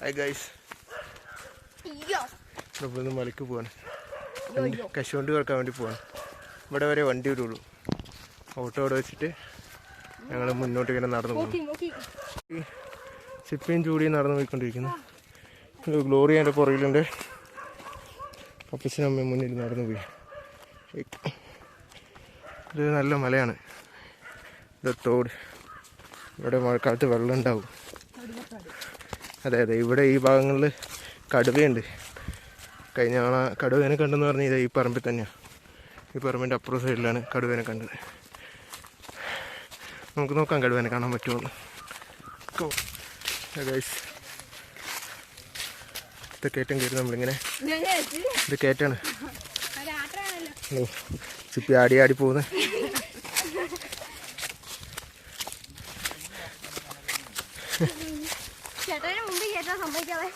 Hi guys അയ്യോ നമ്മളിന്ന് മലക്ക് പോവാണ്. വണ്ടി കശുവണ്ടി കുറയ്ക്കാൻ വേണ്ടി പോവാണ്. ഇവിടെ വരെ വണ്ടി വരുള്ളൂ. ഓട്ടോ അവിടെ വെച്ചിട്ട് ഞങ്ങൾ മുന്നോട്ട് ഇങ്ങനെ നടന്നു പോകും സിപ്പിയും ചിപ്പയും ചൂടിയും നടന്നു പോയിക്കൊണ്ടിരിക്കുന്നു. ഒരു ഗ്ലോറി എന്റെ പുറകിലുണ്ട്. പപ്പച്ചനും അമ്മയും മുന്നിൽ നടന്നു പോയി. ഇത് നല്ല മലയാണ്. ഇത് തോട്. ഇവിടെ മഴക്കാലത്ത് വെള്ളം ഉണ്ടാവും. അതെ അതെ. ഇവിടെ ഈ ഭാഗങ്ങളിൽ കടുവയുണ്ട്. കഴിഞ്ഞ ആള കടുവേനെ കണ്ടെന്ന് പറഞ്ഞാൽ ഇതേ ഈ പറമ്പിൽ തന്നെയാണ് ഈ പറമ്പിന്റെ അപ്പുറം സൈഡിലാണ് കടുവേനെ കണ്ടത്. നമുക്ക് നോക്കാം കടുവേനെ കാണാൻ പറ്റുമോ ഗൈസ് ഇത് കയറ്റം കയറി നമ്മളിങ്ങനെ ഇത് കയറ്റാണ്. ചിപ്പി ആടി ആടി പോകുന്നത് ചേട്ടന് കേട്ടാ സംഭവിക്കാതെ.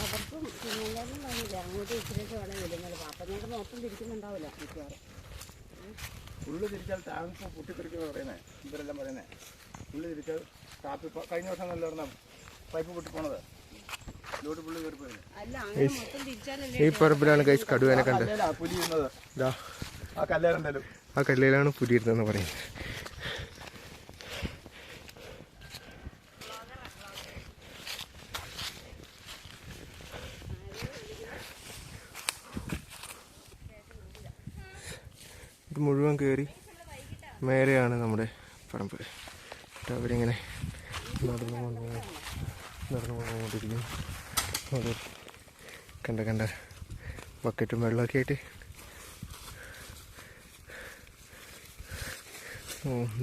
അവർക്കും പിന്നെല്ലാരും പറഞ്ഞില്ല അങ്ങോട്ട് തിരിച്ചാൽ ടാങ്ക് പൊട്ടിത്തെറിക്കുന്ന പറയുന്നത് ഇവരെല്ലാം പറയുന്നത് ഉള്ളു തിരിച്ചാൽ കാപ്പി കഴിഞ്ഞ വർഷം നല്ല പറഞ്ഞ പൈപ്പ് പൊട്ടിപ്പോണത്. ഈ പറമ്പിലാണ് കൈസ് കടുവേനെ കണ്ടത് ആ കല്ലിലാണ് പുലിയിരുന്നതെന്ന് പറയുന്നത്. ഇത് മുഴുവൻ കയറി മേലെയാണ് നമ്മുടെ പറമ്പ്. അവരിങ്ങനെ നടന്നു കൊണ്ട് നടന്നു പോകൊണ്ടിരിക്കുന്നു അത് കണ്ട കണ്ട ബക്കറ്റും വെള്ളമൊക്കെ ആയിട്ട്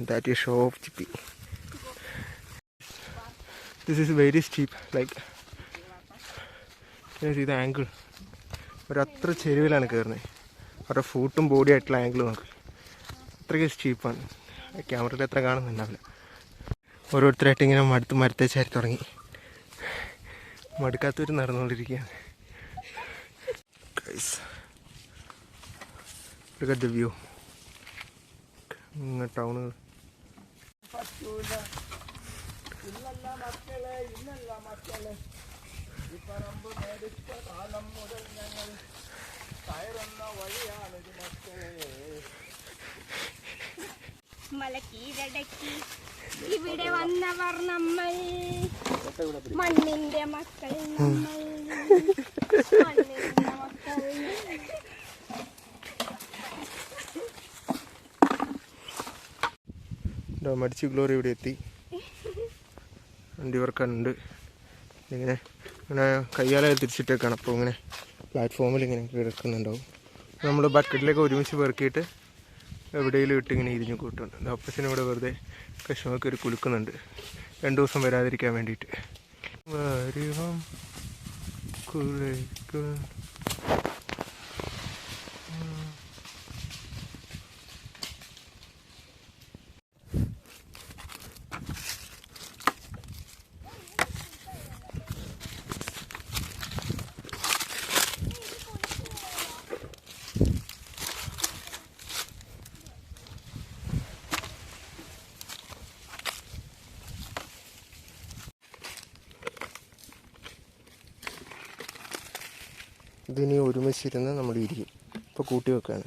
that is of chippy. This is very steep. Like, can angle? ഒരത്ര ചെരുവിലാണ് കയറുന്നത് അവരുടെ ഫൂട്ടും ബോഡി ആയിട്ടുള്ള ആംഗിൾ നോക്ക് അത്രയ്ക്ക് സ്റ്റീപ്പാണ് ക്യാമറയിൽ എത്ര കാണുന്നുണ്ടാവില്ല ഓരോരുത്തരായിട്ട് ഇങ്ങനെ മടുത്ത് മരത്തെ ചാരി തുടങ്ങി മടുക്കാത്തവർ നടന്നുകൊണ്ടിരിക്കുകയാണ്. Look at മലക്കീഴടക്കി ഇവിടെ വന്നവർ നമ്മൾ. മണ്ണിന്റെ മക്കൾ നമ്മൾ. മണ്ണിന്റെ മക്കൾ. മടിച്ച് ഗ്ലോറി ഇവിടെ എത്തി. വണ്ടി വർക്കുണ്ട് ഇങ്ങനെ ഇങ്ങനെ കയ്യാലെ തിരിച്ചിട്ടേക്കാണ്. അപ്പോൾ ഇങ്ങനെ പ്ലാറ്റ്ഫോമിൽ ഇങ്ങനെ കിടക്കുന്നുണ്ടാവും. നമ്മൾ ബക്കറ്റിലേക്ക് ഒരുമിച്ച് പെറുക്കിയിട്ട് എവിടെയെങ്കിലും ഇട്ട് ഇങ്ങനെ ഇരിഞ്ഞു കൂട്ടുന്നുണ്ട് അപ്പച്ചനും ഇവിടെ വെറുതെ കശുമൊക്കെ ഒരു കുലുക്കുന്നുണ്ട്. രണ്ട് ദിവസം വരാതിരിക്കാൻ വേണ്ടിയിട്ട്. വരുവം കുലയ്ക്കും ഇതിനി ഒരുമിച്ചിരുന്ന് നമ്മൾ ഇരിക്കും. ഇപ്പോൾ കൂട്ടി വെക്കാണ്.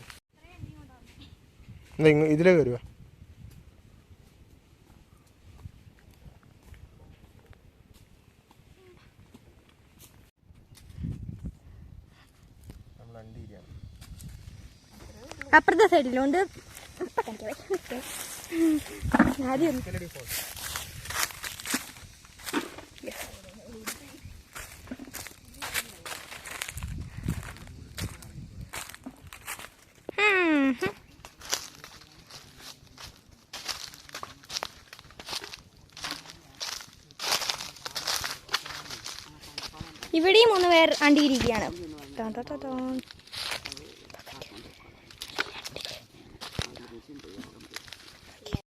എന്താ ഇങ്ങ ഇതിലേ കയറുക അപ്പുറത്തെ സൈഡിലുണ്ട് ആദ്യം ഇവിടെയും ഒന്ന് പേർ അണ്ടിയിരിക്കുകയാണ്.